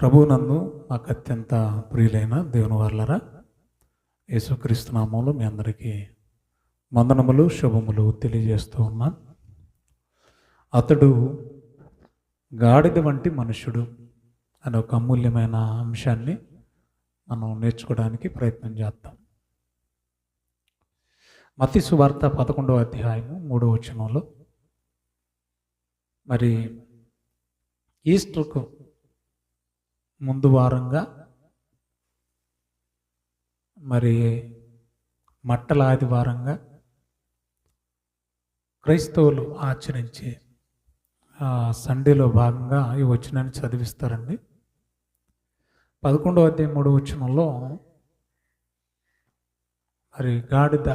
ప్రభువునందు మాకు అత్యంత ప్రియులైన దేవుని వాళ్ళరా యేసుక్రీస్తు నామంలో మీ అందరికీ మందనములు శుభములు తెలియజేస్తూ ఉన్నాను అతడు గాడిద వంటి మనుష్యుడు అనే ఒక అమూల్యమైన అంశాన్ని మనం నేర్చుకోవడానికి ప్రయత్నం చేద్దాం. మతి సువార్త పదకొండవ అధ్యాయము మూడవ వచనంలో మరి ఈస్టర్కు ముందు వారంగా మరి మట్టల ఆదివారంగా క్రైస్తవులు ఆచరించే సండేలో భాగంగా ఈ వచనాన్ని చదివిస్తారండి. పదకొండవ అధ్యాయం మూడవ వచనంలో మరి గాడిద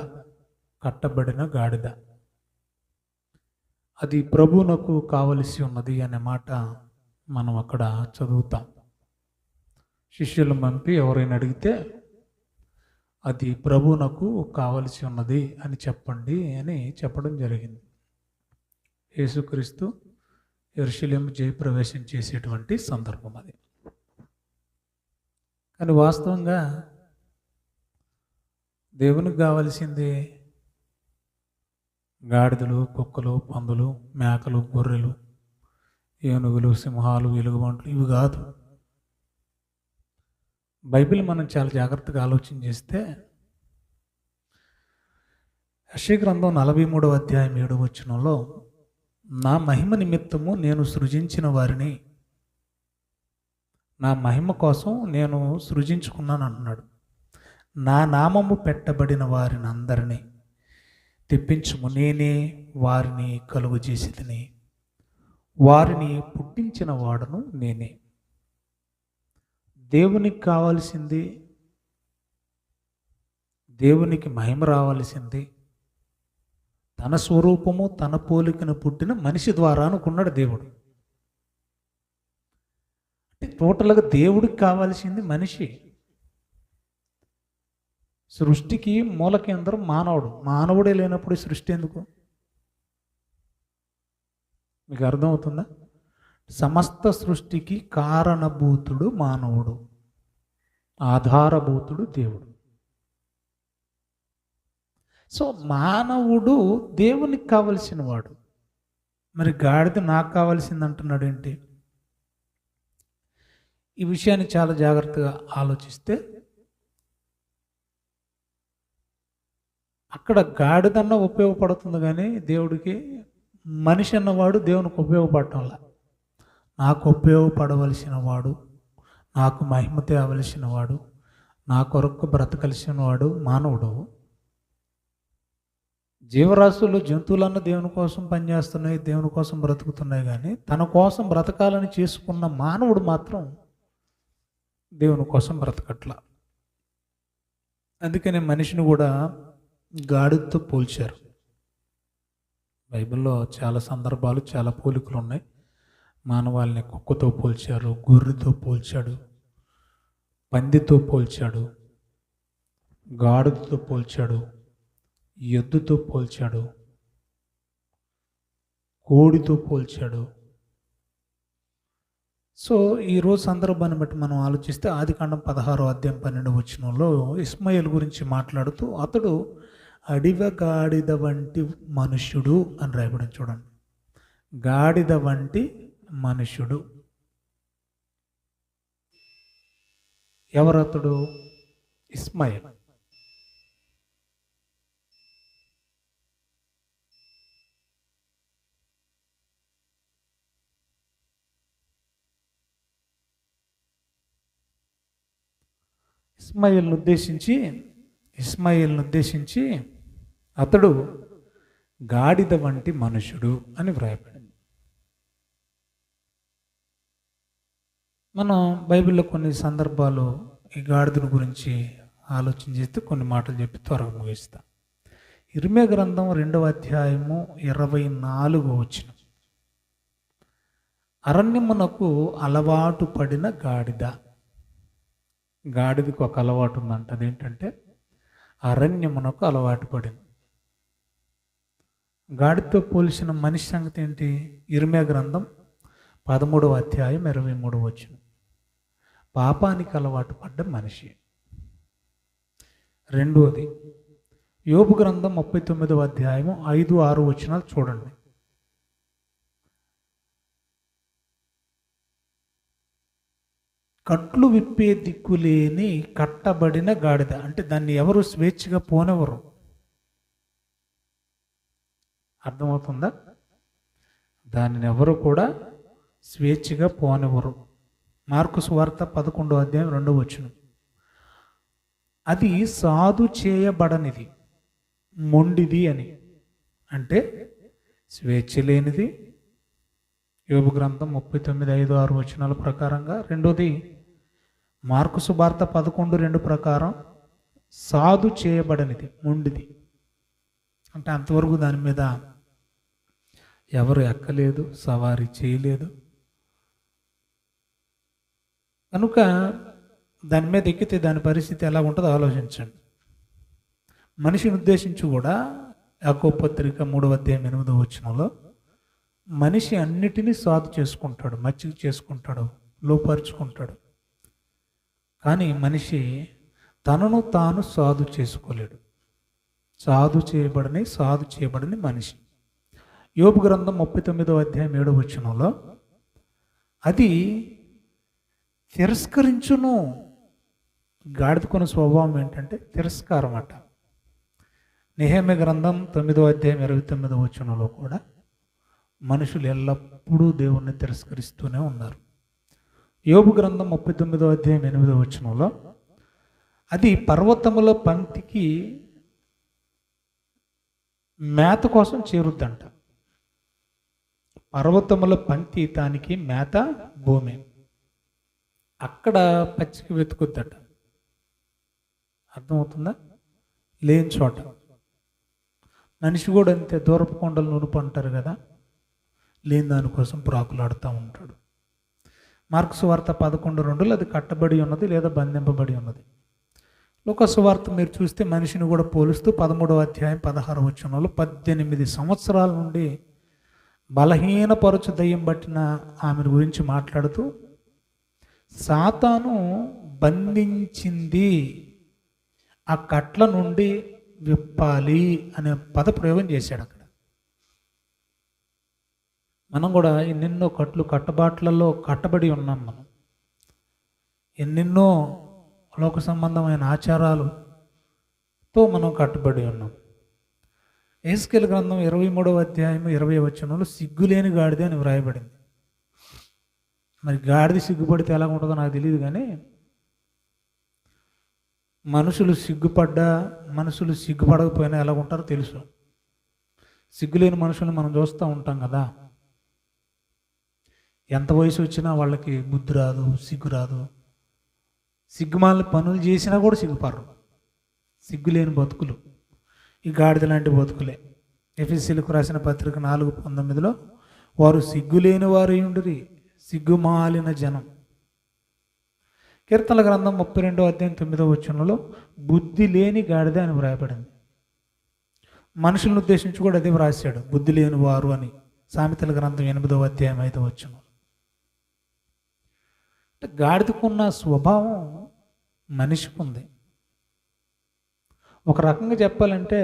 కట్టబడిన గాడిద. అది ప్రభువునకు కావలసి ఉన్నది అనే మాట మనం అక్కడ చదువుతాం. శిష్యులు పంపి ఎవరైనా అడిగితే అది ప్రభువునకు కావలసి ఉన్నది అని చెప్పండి అని చెప్పడం జరిగింది. యేసుక్రీస్తు ఎరుశల్యం జయప్రవేశం చేసేటువంటి సందర్భం అది. కానీ వాస్తవంగా దేవునికి కావలసింది గాడిదలు కుక్కలు పందులు మేకలు గొర్రెలు ఏనుగులు సింహాలు ఎలుగుబంట్లు ఇవి కాదు. బైబిల్ మనం చాలా జాగ్రత్తగా ఆలోచన చేస్తే యశ్య గ్రంథం నలభై మూడవ అధ్యాయం ఏడవ వచ్చినంలో నా మహిమ నిమిత్తము నేను సృజించిన వారిని నా మహిమ కోసం నేను సృజించుకున్నాను అంటున్నాడు. నా నామము పెట్టబడిన వారిని అందరినీ తెప్పించుము. నేనే వారిని కలుగు చేసేదని. వారిని పుట్టించిన వాడను నేనే. దేవునికి కావాల్సింది దేవునికి మహిమ రావాల్సింది తన స్వరూపము తన పోలికను పుట్టిన మనిషి ద్వారా అనుకున్నాడు దేవుడు. అంటే టోటల్గా దేవుడికి కావాల్సింది మనిషి. సృష్టికి మూల కేంద్రం మానవుడు. మానవుడే లేనప్పుడు సృష్టి ఎందుకు? మీకు అర్థమవుతుందా? సమస్త సృష్టికి కారణభూతుడు మానవుడు ఆధారభూతుడు దేవుడు. సో మానవుడు దేవునికి కావలసిన వాడు. మరి గాడిద నాకు కావాల్సింది అంటున్నాడు ఏంటి? ఈ విషయాన్ని చాలా జాగ్రత్తగా ఆలోచిస్తే అక్కడ గాడిదన్న ఉపయోగపడుతుంది కానీ దేవుడికి మనిషి అన్నవాడు దేవునికి ఉపయోగపడటంలా నాకు ఉపయోగపడవలసిన వాడు నాకు మహిమ తేవలసిన వాడు నా కొరకు బ్రతకలసిన వాడు మానవుడు. జీవరాశులు జంతువులన్న దేవుని కోసం పనిచేస్తున్నాయి దేవుని కోసం బ్రతుకుతున్నాయి కానీ తన కోసం బ్రతకాలని చేసుకున్న మానవుడు మాత్రం దేవుని కోసం బ్రతకట్ల. అందుకనే మనిషిని కూడా గాడితో పోల్చారు. బైబిల్లో చాలా సందర్భాలు చాలా పోలికలు ఉన్నాయి. మానవాళ్ళని కుక్కతో పోల్చారు గొర్రెతో పోల్చాడు పందితో పోల్చాడు గాడిదతో పోల్చాడు ఎద్దుతో పోల్చాడు కోడితో పోల్చాడు. సో ఈరోజు సందర్భాన్ని బట్టి మనం ఆలోచిస్తే ఆదికాండం పదహారో అధ్యాయం పన్నెండు వచనంలో ఇస్మాయిల్ గురించి మాట్లాడుతూ అతడు అడివ గాడిద వంటి మనుష్యుడు అని రాయబడి చూడండి. గాడిద వంటి మనుష్యుడు ఎవరతడు? ఇస్మాయిల్. ఇస్మాయిల్ను ఉద్దేశించి ఇస్మాయిల్ను ఉద్దేశించి అతడు గాడిద వంటి మనుషుడు అని వ్రాయబడి మనం బైబిల్లో కొన్ని సందర్భాలు ఈ గాడిదను గురించి ఆలోచన చేస్తే కొన్ని మాటలు చెప్పి త్వరగా ముగిస్తా. ఇరిమే గ్రంథం రెండవ అధ్యాయము ఇరవై నాలుగు వచ్చిన అరణ్యమునకు అలవాటు పడిన గాడిద. గాడిదకు ఒక అలవాటు ఉందంట. అదేంటంటే అరణ్యమునకు అలవాటు పడింది. గాడితో పోల్చిన మనిషి సంగతి ఏంటి? ఇరిమే గ్రంథం పదమూడవ అధ్యాయం ఇరవై మూడవ వచ్చిన పాపానికి అలవాటు పడ్డ మనిషి. రెండోది యోపు గ్రంథం ముప్పై తొమ్మిదవ అధ్యాయము ఐదు ఆరు వచనాలు చూడండి. కట్లు విప్పే దిక్కులేని కట్టబడిన గాడిద అంటే దాన్ని ఎవరు స్వేచ్ఛగా పోనెవరు అర్థమవుతుందా? దానిని ఎవరు కూడా స్వేచ్ఛగా పోనివ్వరు. మార్కు సువార్త పదకొండో అధ్యాయం రెండో వచ్చును అది సాధు చేయబడనిది మొండిది అని. అంటే స్వేచ్ఛ లేనిది. యోగు గ్రంథం ముప్పై తొమ్మిది ఐదు ఆరు వచనాల ప్రకారంగా రెండోది మార్కు సువార్త పదకొండు రెండు ప్రకారం సాధు చేయబడనిది మొండిది. అంటే అంతవరకు దాని మీద ఎవరు ఎక్కలేదు సవారీ చేయలేదు. కనుక దాని మీద ఎక్కితే దాని పరిస్థితి ఎలా ఉంటుందో ఆలోచించండి. మనిషిని ఉద్దేశించి కూడా యాకోపత్రిక మూడవ అధ్యాయం ఎనిమిదవ వచ్చినలో మనిషి అన్నిటినీ సాధు చేసుకుంటాడు మచ్చిక చేసుకుంటాడు లోపరుచుకుంటాడు. కానీ మనిషి తనను తాను సాధు చేసుకోలేడు. సాధు చేయబడని సాధు చేయబడని మనిషి. యోపు గ్రంథం ముప్పై తొమ్మిదో అధ్యాయం ఏడవ వచనంలో అది తిరస్కరించును. గాడిదకున్న స్వభావం ఏంటంటే తిరస్కారం అట నిహేమ గ్రంథం తొమ్మిదో అధ్యాయం ఇరవై తొమ్మిదో వచనంలో కూడా మనుషులు ఎల్లప్పుడూ దేవుణ్ణి తిరస్కరిస్తూనే ఉన్నారు. యోబు గ్రంథం ముప్పై తొమ్మిదో అధ్యాయం ఎనిమిదో వచనంలో అది పర్వతముల పంక్తికి మేత కోసం చేరుద్దంట. పర్వతముల పంక్తి దానికి మేత భూమి. అక్కడ పచ్చిక వెతుకుద్దట. అర్థమవుతుందా? లేని చోట. మనిషి కూడా అంతే దూరపు కొండలు నునుపు అంటారు కదా? లేని దానికోసం ప్రాకులాడుతూ ఉంటాడు. మార్క్స్ వార్త పదకొండు రెండులో అది కట్టబడి ఉన్నది లేదా బంధింపబడి ఉన్నది? లోకసు వార్త మీరు చూస్తే మనిషిని కూడా పోలుస్తూ పదమూడవ అధ్యాయం పదహారు వచనంలో పద్దెనిమిది సంవత్సరాల నుండి బలహీనపరచు దయ్యం పట్టిన ఆమెను గురించి మాట్లాడుతూ సాతాను బంధించింది. ఆ కట్ల నుండి విప్పాలి అనే పద ప్రయోగం చేశాడు అక్కడ. మనం కూడా ఎన్నెన్నో కట్లు కట్టబాట్లలో కట్టబడి ఉన్నాం మనం. ఎన్నెన్నో లోక సంబంధమైన ఆచారాలతో మనం కట్టుబడి ఉన్నాం. ఏస్కెల్ గ్రంథం ఇరవై మూడవ అధ్యాయం ఇరవై వచనంలో సిగ్గులేని గాడిదే అని వ్రాయబడింది. మరి గాడిద సిగ్గుపడితే ఎలా ఉంటుందో నాకు తెలియదు కానీ మనుషులు సిగ్గుపడ్డా మనుషులు సిగ్గుపడకపోయినా ఎలా ఉంటారో తెలుసు. సిగ్గులేని మనుషులను మనం చూస్తూ ఉంటాం కదా. ఎంత వయసు వచ్చినా వాళ్ళకి బుద్ధి రాదు సిగ్గు రాదు. సిగ్గుమాల పనులు చేసినా కూడా సిగ్గుపడరు. సిగ్గులేని బతుకులు. ఈ గాడిద లాంటి బతుకులే. ఎఫ్ఎస్సీలకు రాసిన పత్రిక నాలుగు పంతొమ్మిదిలో వారు సిగ్గులేని వారు ఉండిరి సిగ్గుమాలిన జనం. కీర్తన గ్రంథం ముప్పై రెండో అధ్యాయం తొమ్మిదో వచనంలో బుద్ధి లేని గాడిద అని వ్రాయబడింది. మనుషులను ఉద్దేశించి కూడా అదే వ్రాసాడు బుద్ధి లేని వారు అని సామెతల గ్రంథం ఎనిమిదో అధ్యాయం ఐదో వచనం. అంటే గాడిదకున్న స్వభావం మనిషికి ఉంది ఒక రకంగా చెప్పాలంటే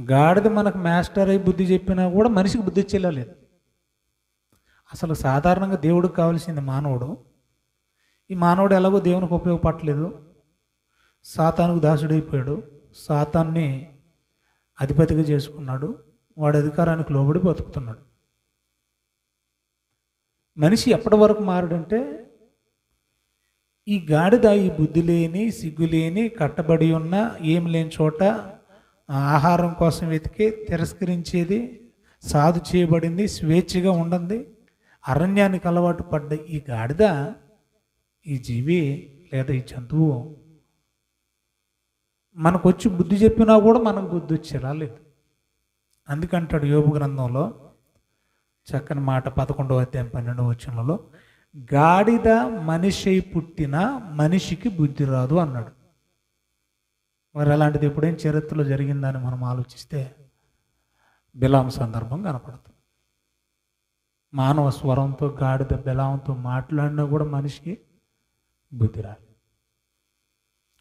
గాడిద మనకు మాస్టర్ అయి బుద్ధి చెప్పినా కూడా మనిషికి బుద్ధి చెల్లలేదు అసలు సాధారణంగా దేవుడికి కావాల్సింది మానవుడు. ఈ మానవుడు ఎలాగో దేవునికి ఉపయోగపడలేదు సాతానుకు దాసుడైపోయాడు. సాతాన్ని అధిపతిగా చేసుకున్నాడు. వాడి అధికారానికి లోబడి బతుకుతున్నాడు. మనిషి ఎప్పటి వరకు మారడంటే ఈ గాడిద ఈ బుద్ధి లేని సిగ్గు లేని కట్టబడి ఉన్న ఏం లేని చోట ఆహారం కోసం వెతికి తిరస్కరించేది సాధు చేయబడింది స్వేచ్ఛగా ఉండండి అరణ్యానికి అలవాటు పడ్డ ఈ గాడిద ఈ జీవి లేదా ఈ జంతువు మనకు వచ్చి బుద్ధి చెప్పినా కూడా మనకు బుద్ధి వచ్చేలా లేదు. అందుకంటాడు యోగు గ్రంథంలో చక్కని మాట పదకొండవ అధ్యాయం పన్నెండవ వచనంలో గాడిద మనిషి పుట్టిన మనిషికి బుద్ధి రాదు అన్నాడు. మరి అలాంటిది ఎప్పుడేం చరిత్రలో జరిగిందని మనం ఆలోచిస్తే బిలాం సందర్భం కనపడుతుంది. మానవ స్వరంతో గాడిద బిలాంతో మాట్లాడినా కూడా మనిషికి బుద్ధి రాదు.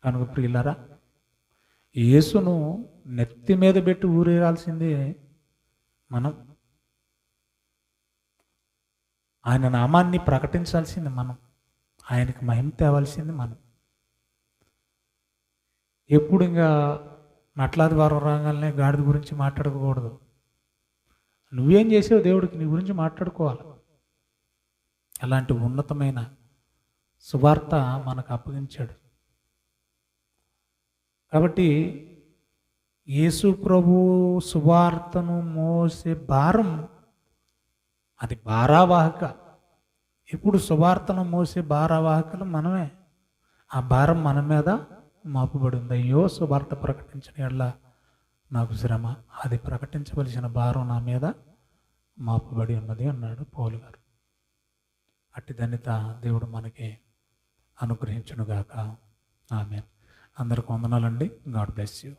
కనుక ప్రియులరా యేసును నెత్తి మీద పెట్టి ఊరేగాల్సిందే మనం. ఆయన నామాన్ని ప్రకటించాల్సింది మనం. ఆయనకి మహిమ తేవాల్సింది మనం. ఎప్పుడు ఇంకా నట్లాది వారం రాగానే గాడిద గురించి మాట్లాడకూడదు. నువ్వేం చేసావు దేవుడికి? నీ గురించి మాట్లాడుకోవాలి. అలాంటి ఉన్నతమైన సువార్త మనకు అప్పగించాడు. కాబట్టి యేసు ప్రభు సువార్తను మోసే భారం అది భారావాహక. ఇప్పుడు సువార్తను మోసే భారావాహకలు మనమే. ఆ భారం మన మీద మాపుబడింది. అయ్యో సువార్త ప్రకటించిన ఎడ్ల నాకు శ్రమ అది ప్రకటించవలసిన భారం నా మీద మాపుబడి ఉన్నది అన్నాడు పౌలు గారు. అట్టి ధన్యత దేవుడు మనకి అనుగ్రహించునుగాక. ఆమె అందరికి వందనాలండి. God bless you.